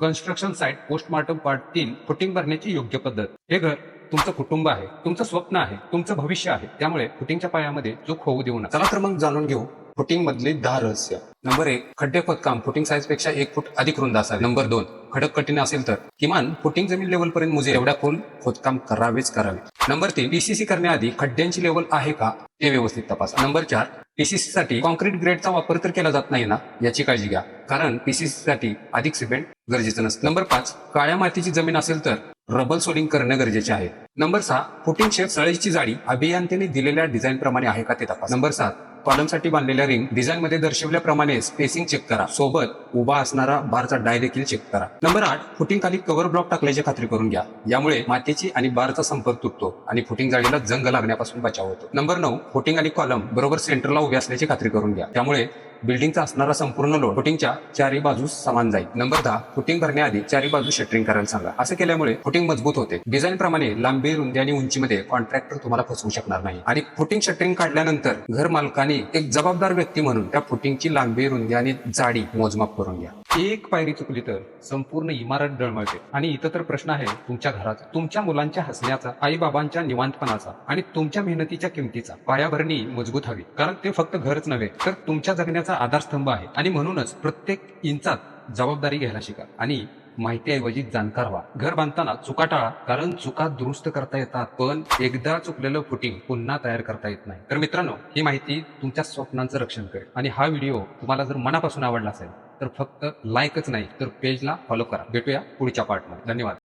Construction site postmortem part तीन footing भरण्याची योग्य पद्धत. हे घर तुमचं कुटुंब आहे तुमचं स्वप्न आहे तुमचं भविष्य आहे. त्यामुळे फुटिंगच्या पायामध्ये चूक होऊ देऊ नका. चला तर मग जाणून घेऊ फुटिंग मधले दहा रहस्य. नंबर एक खड्डे खोदकाम फुटिंग साईजपेक्षा एक फूट अधिक रुंद असावे. नंबर दोन खडक कठीण असेल तर किमान फुटिंग जमीन लेवल पर्यंत मुजे एवढा खोल खोदकाम करावेच करावे. नंबर तीन पीसीसी करण्याआधी खड्ड्यांची लेवल आहे का ते व्यवस्थित तपासा. नंबर चार पीसीसी साठी कॉन्क्रीट ग्रेडचा वापर तर केला जात नाही ना याची काळजी घ्या. कारण पीसीसी साठी अधिक सिमेंट गरजेचं नसतं. नंबर पाच काळ्या मातीची जमीन असेल तर रबल सोलिंग करणं गरजेचे आहे. नंबर सहा फुटिंग शेप सळीची जाडी अभियंत्याने दिलेल्या डिझाईन प्रमाणे आहे का ते तपास. नंबर सात कॉलमसाठी बांधलेल्या रिंग डिझाईन मध्ये दर्शवल्याप्रमाणे स्पेसिंग चेक करा. सोबत उभा असणारा बारचा डाय देखील चेक करा. नंबर आठ फुटिंग खाली कव्हर ब्लॉक टाकल्याची खात्री करून घ्या. यामुळे मातीची आणि बारचा संपर्क तुटतो आणि फुटिंग जाळीला जंग लागण्यापासून बचाव होतो. नंबर नऊ फुटिंग आणि कॉलम बरोबर सेंटरला उभे असल्याची खात्री करून घ्या. त्यामुळे बिल्डिंगचा असणारा संपूर्ण लोड फुटिंगच्या चारही बाजूस समान जाईल. नंबर दहा फुटिंग भरण्याआधी चारही बाजू शटरिंग करायला सांगा. असं केल्यामुळे फुटिंग मजबूत होते. डिझाईन प्रमाणे लांबी रुंदी आणि उंचीमध्ये कॉन्ट्रॅक्टर तुम्हाला फसवू शकणार नाही. आणि फुटिंग शटरिंग काढल्यानंतर घर मालकाने एक जबाबदार व्यक्ती म्हणून त्या फुटिंगची लांबी रुंदी आणि जाडी मोजमाप करून घ्या. एक पायरी चुकली तर संपूर्ण इमारत डळमळते आणि इथं तर प्रश्न आहे तुमच्या घराचा. तुमच्या मुलांच्या हसण्याचा आई बाबांच्या निवांतपणाचा आणि तुमच्या मेहनतीच्या किमतीचा पायाभरणी मजबूत हवी. कारण ते फक्त घरच नव्हे तर तुमच्या जगण्याचा आधारस्तंभ आहे. आणि म्हणूनच प्रत्येक इंचात जबाबदारी घ्यायला शिका. आणि माहितीऐवजी जाणकार व्हा. घर बांधताना चुका टाळा कारण चुका दुरुस्त करता येतात पण एकदा चुकलेलं फुटिंग पुन्हा तयार करता येत नाही. तर मित्रांनो ही माहिती तुमच्या स्वप्नांचं रक्षण करेल. आणि हा व्हिडिओ तुम्हाला जर मनापासून आवडला असेल तर फक्त लाईकच नाही तर पेजला फॉलो करा. भेटूया पुढच्या पार्टमध्ये. धन्यवाद.